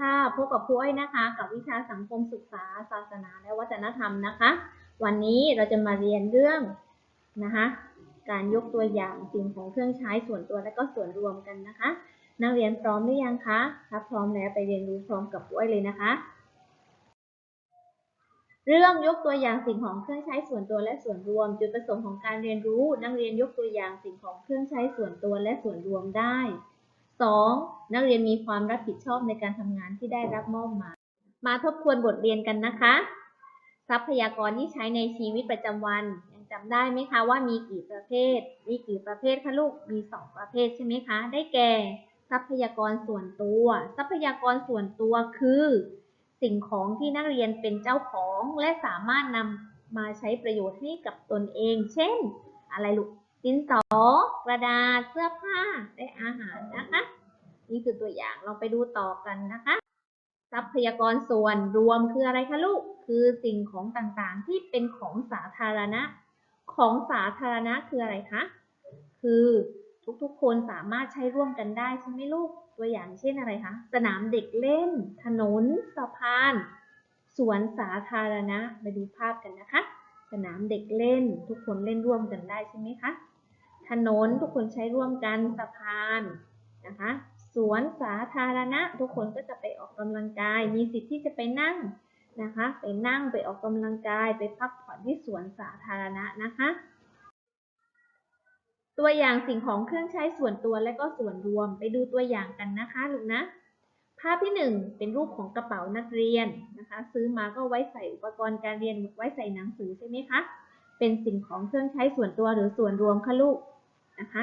ค่ะ พบกับครูอ้อยนะคะ กับวิชาสังคมศึกษา ศาสนา และวัฒนธรรมนะคะ วันนี้เราจะมาเรียนเรื่องนะคะ การยกตัวอย่างสิ่งของเครื่องใช้ส่วนตัวและก็ส่วนรวมกันนะคะ นักเรียนพร้อมหรือยังคะถ้าพร้อมแล้วไปเรียนรู้พร้อมกับครูอ้อยเลยนะคะ เรื่องยกตัวอย่างสิ่งของเครื่องใช้ส่วนตัวและส่วนรวม จุดประสงค์ของการเรียนรู้ นักเรียนยกตัวอย่างสิ่งของเครื่องใช้ส่วนตัวและส่วนรวมได้ 2. นักเรียนมีความรับผิดชอบในการทำงานที่ได้รับมอบหมาย มาทบทวนบทเรียนกันนะคะ ทรัพยากรที่ใช้ในชีวิตประจำวันยังจำได้ไหมคะว่ามีกี่ประเภท มีกี่ประเภทคะลูก มี 2 ประเภทใช่ไหมคะ ได้แก่ ทรัพยากรส่วนตัว ทรัพยากรส่วนตัวคือ สิ่งของที่นักเรียนเป็นเจ้าของและสามารถนำมาใช้ประโยชน์ให้กับตนเอง เช่น อะไรลูก ดินสอกระดาษเสื้อผ้าและอาหารนะคะ นี่คือตัวอย่างเราไปดูต่อกันนะคะ ทรัพยากรส่วนรวมคืออะไรคะลูก คือสิ่งของต่างๆที่เป็นของสาธารณะ ของสาธารณะคืออะไรคะ คือทุกๆ คนสามารถใช้ร่วมกันได้ใช่ไหมลูก ตัวอย่างเช่นอะไรคะ สนามเด็กเล่น ถนน สะพาน สวนสาธารณะ ไปดูภาพกันนะคะ สนามเด็กเล่น ทุกคนเล่นร่วมกันได้ใช่ไหมคะ ถนนทุกคนใช้ร่วมกันสะพานนะคะ สวนสาธารณะ ทุกคนก็จะไปออกกำลังกาย มีสิทธิ์ที่จะไปนั่งนะคะ ไปนั่งไปออกกำลังกาย ไปพักผ่อนที่สวนสาธารณะนะคะ ตัวอย่างสิ่งของเครื่องใช้ส่วนตัวและก็ส่วนรวม ไปดูตัวอย่างกันนะคะลูกนะ ภาพที่หนึ่งเป็นรูปของกระเป๋านักเรียนนะคะ ซื้อมาก็ไว้ใส่อุปกรณ์การเรียนไว้ใส่หนังสือใช่ไหมคะ เป็นสิ่งของเครื่องใช้ส่วนตัวหรือส่วนรวมค่ะลูกนะคะ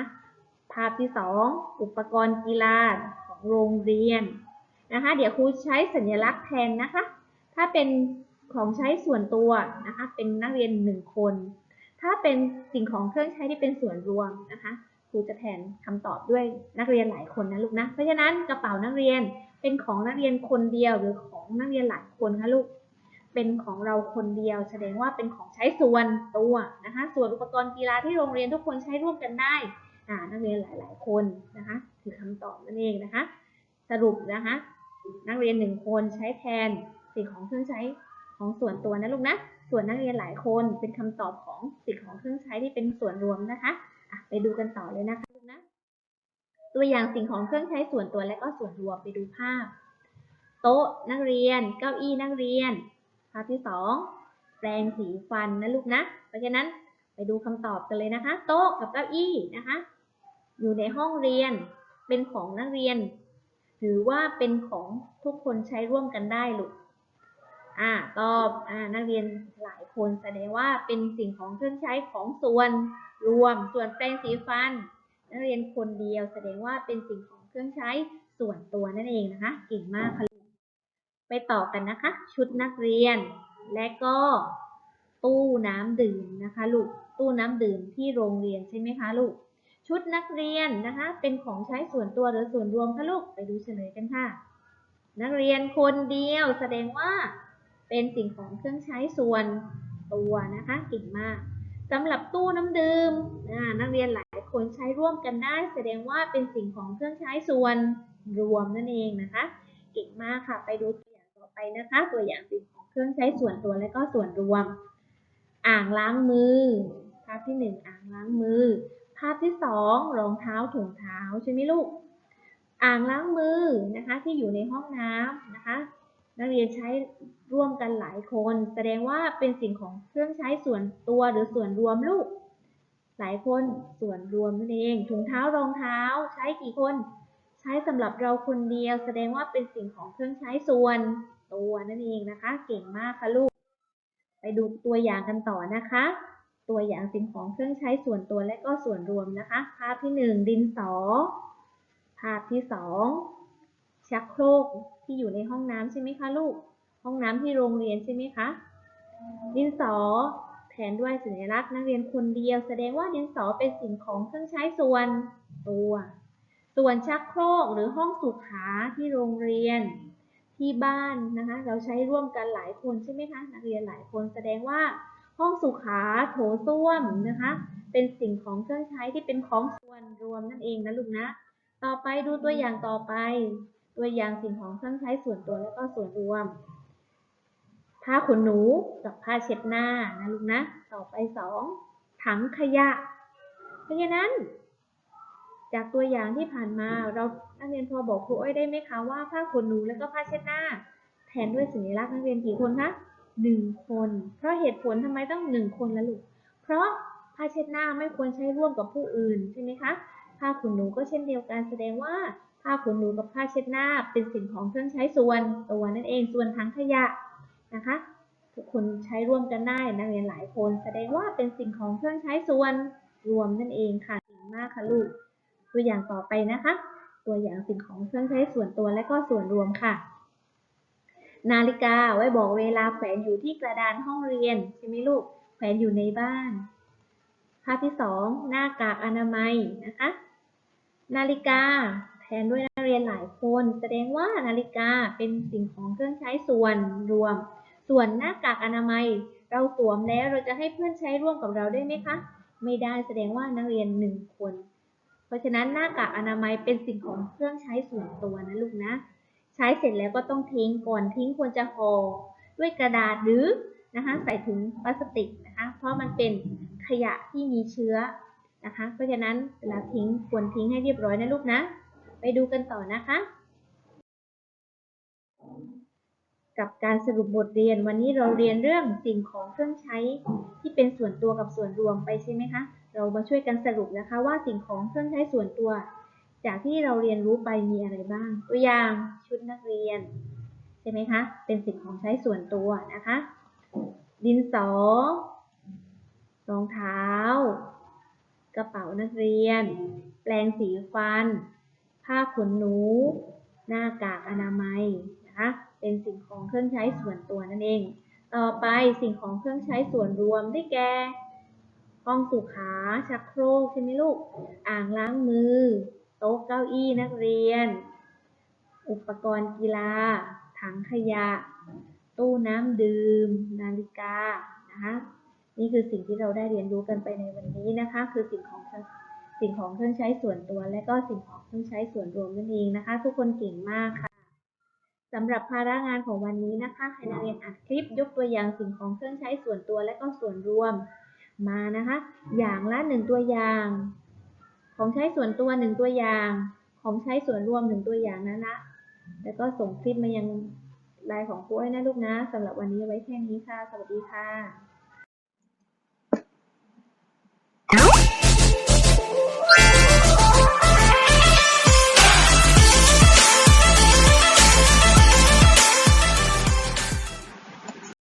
ภาพที่สองอุปกรณ์กีฬาของโรงเรียนนะคะ เดี๋ยวครูใช้สัญลักษณ์แทนนะคะ ถ้าเป็นของใช้ส่วนตัวนะคะ เป็นนักเรียนหนึ่งคน ถ้าเป็นสิ่งของเครื่องใช้ที่เป็นส่วนรวมนะคะครูจะแทนคำตอบด้วยนักเรียนหลายคนนะลูกนะ เพราะฉะนั้นกระเป๋านักเรียน เป็นของนักเรียนคนเดียวหรือของนักเรียนหลายคนคะลูก เป็นของเราคนเดียว แสดงว่าเป็นของใช้ส่วนตัวนะคะ ส่วนอุปกรณ์กีฬาที่โรงเรียนทุกคนใช้ร่วมกันได้อ่านักเรียนหลาย ๆ คนนะคะคือคำตอบนั่นเองนะคะ สรุปนะคะ นักเรียนหนึ่งคนใช้แทนสิ่งของเครื่องใช้ของส่วนตัวนะลูกนะ ส่วนนักเรียนหลายคนเป็นคำตอบของสิ่งของเครื่องใช้ที่เป็นส่วนรวมนะคะะไปดูกันต่อเลยนะคะ ตัวอย่างสิ่งของเครื่องใช้ส่วนตัวและก็ส่วนรวมไปดูภาพ โต๊ะนักเรียน เก้าอี้นักเรียน ภาพที่สองแปรงสีฟันนะลูกนะ เพราะฉะนั้นไปดูคำตอบกันเลยนะคะ โต๊ะกับเก้าอี้นะคะ อยู่ในห้องเรียนเป็นของนักเรียน หรือว่าเป็นของทุกคนใช้ร่วมกันได้ลูกอ่าตอบอ่านักเรียนหลายคนแสดงว่าเป็นสิ่งของเครื่องใช้ของส่วนรวมส่วนแปรงสีฟัน นักเรียนคนเดียวแสดงว่าเป็นสิ่งของเครื่องใช้ส่วนตัวนั่นเองนะคะ เก่งมากค่ะลูกไปต่อกันนะคะ ชุดนักเรียน และก็ ตู้น้ำดื่มนะคะลูกตู้น้ำดื่มที่โรงเรียนใช่ไหมคะลูกชุดนักเรียนนะคะ เป็นของใช้ส่วนตัวหรือส่วนรวมคะลูกไปดูเฉลยกันค่ะ นักเรียนคนเดียวแสดงว่า เป็นสิ่งของเครื่องใช้ส่วนตัวนะคะเก่งมาก สำหรับตู้น้ำดื่มนักเรียนหลายคนใช้ร่วมกันได้ แสดงว่าเป็นสิ่งของเครื่องใช้ส่วนรวมนั่นเองนะคะ เก่งมากค่ะ ไปดูตัวอย่างต่อไปนะคะ ตัวอย่างสิ่งของเครื่องใช้ส่วนตัวและก็ส่วนรวม อ่างล้างมือ ภาพที่หนึ่งอ่างล้างมือ ภาพที่สองรองเท้าถุงเท้าใช่ไหมลูก อ่างล้างมือนะคะที่อยู่ในห้องน้ำนะคะ นักเรียนใช้ร่วมกันหลายคน แสดงว่าเป็นสิ่งของเครื่องใช้ส่วนตัวหรือส่วนรวมลูก หลายคนส่วนรวมนั่นเองถุงเท้ารองเท้าใช้กี่คน ใช้สำหรับเราคนเดียว แสดงว่าเป็นสิ่งของเครื่องใช้ส่วนตัวนั่นเองนะคะ เก่งมากค่ะลูก ไปดูตัวอย่างกันต่อนะคะ ตัวอย่างสิ่งของเครื่องใช้ส่วนตัวและก็ส่วนรวมนะคะ ภาพที่หนึ่งดินสอ ภาพที่สอง ชักโครกที่อยู่ในห้องน้ำใช่ไหมคะลูก ห้องน้ำที่โรงเรียนใช่ไหมคะ ดินสอแทนด้วยสัญลักษณ์นักเรียนคนเดียว แสดงว่าดินสอเป็นสิ่งของเครื่องใช้ส่วนตัว ส่วนชักโครกหรือห้องสุขาที่โรงเรียนที่บ้านนะคะ เราใช้ร่วมกันหลายคนใช่ไหมคะ นักเรียนหลายคนแสดงว่า ห้องสุขาโถส้วมนะคะ เป็นสิ่งของเครื่องใช้ที่เป็นของส่วนรวมนั่นเองนะลูกนะ ต่อไปดูตัวอย่างต่อไป ตัวอย่างสิ่งของเครื่องใช้ส่วนตัวและก็ส่วนรวม ผ้าขนหนูกับผ้าเช็ดหน้านะลูกนะ ต่อไปสองถังขยะ เพราะฉะนั้น จากตัวอย่างที่ผ่านมาเรานักเรียนพอบอกครูอ้อยได้ไหมคะว่าผ้าขนหนูและก็ผ้าเช็ดหน้า แทนด้วยสัญลักษณ์นักเรียนกี่คนคะหนึ่งคน เพราะเหตุผลทำไมต้องหนึ่งคนละลูก เพราะผ้าเช็ดหน้าไม่ควรใช้ร่วมกับผู้อื่นใช่ไหมคะ ผ้าขนหนูก็เช่นเดียวกันแสดงว่า ผ้าขนหนูกับผ้าเช็ดหน้า เป็นสิ่งของเครื่องใช้ส่วนตัวนั่นเองส่วนถังขยะนะคะ ทุกคนใช้ร่วมกันได้นักเรียนหลายคน แสดงว่าเป็นสิ่งของเครื่องใช้ส่วนรวมนั่นเองค่ะเก่งมากค่ะลูกตัวอย่างต่อไปนะคะ ตัวอย่างสิ่งของเครื่องใช้ส่วนตัวและก็ส่วนรวมค่ะ นาฬิกาไว้บอกเวลาแขวนอยู่ที่กระดานห้องเรียนใช่ไหมลูกแขวนอยู่ในบ้านภาพที่สองหน้ากากอนามัยนะคะ นาฬิกา แทนด้วยนักเรียนหลายคน แสดงว่านาฬิกาเป็นสิ่งของเครื่องใช้ส่วนรวม ส่วนหน้ากากอนามัย เราสวมแล้วเราจะให้เพื่อนใช้ร่วมกับเราได้ไหมคะ ไม่ได้แสดงว่านักเรียนหนึ่งคน เพราะฉะนั้นหน้ากากอนามัยเป็นสิ่งของเครื่องใช้ส่วนตัวนะลูกนะ ใช้เสร็จแล้วก็ต้องทิ้งก่อนทิ้งควรจะห่อด้วยกระดาษหรือนะคะใส่ถุงพลาสติกนะคะ เพราะมันเป็นขยะที่มีเชื้อนะคะ เพราะฉะนั้นเวลาทิ้งควรทิ้งให้เรียบร้อยนะลูกนะ ดูกันต่อนะคะ กับการสรุปบทเรียนวันนี้เราเรียนเรื่องสิ่งของเครื่องใช้ที่เป็นส่วนตัวกับส่วนรวมไปใช่ไหมคะ เรามาช่วยกันสรุปนะคะว่าสิ่งของเครื่องใช้ส่วนตัว จากที่เราเรียนรู้ไปมีอะไรบ้าง ตัวอย่างชุดนักเรียนใช่ไหมคะ เป็นสิ่งของใช้ส่วนตัวนะคะ ดินสอ รองเท้ากระเป๋านักเรียน แปรงสีฟัน ผ้าขนหนู หน้ากากอนามัยนะคะ เป็นสิ่งของเครื่องใช้ส่วนตัวนั่นเอง ต่อไปสิ่งของเครื่องใช้ส่วนรวมได้แก่ห้องสุขาชักโครกใช่ไหมลูก อ่างล้างมือ โต๊ะเก้าอี้นักเรียน อุปกรณ์กีฬา ถังขยะ ตู้น้ำดื่ม นาฬิกานะคะนี่คือสิ่งที่เราได้เรียนรู้กันไปในวันนี้นะคะ คือสิ่งของ สิ่งของเครื่องใช้ส่วนตัว และก็สิ่งของเครื่องใช้ส่วนรวมนั่นเองนะคะ ทุกคนเก่งมากค่ะสำหรับภาระงานของวันนี้นะคะให้นักเรียนอัดคลิปยกตัวอย่างสิ่งของเครื่องใช้ส่วนตัวและก็ส่วนรวมมานะคะ อย่างละหนึ่งตัวอย่าง ของใช้ส่วนตัวหนึ่งตัวอย่าง ของใช้ส่วนรวมหนึ่งตัวอย่างนะนะแล้วก็ส่งคลิปมายังไลน์ของครูอ้นะลูกนะสำหรับวันนี้ไว้แค่นี้ค่ะ สวัสดีค่ะ Woo!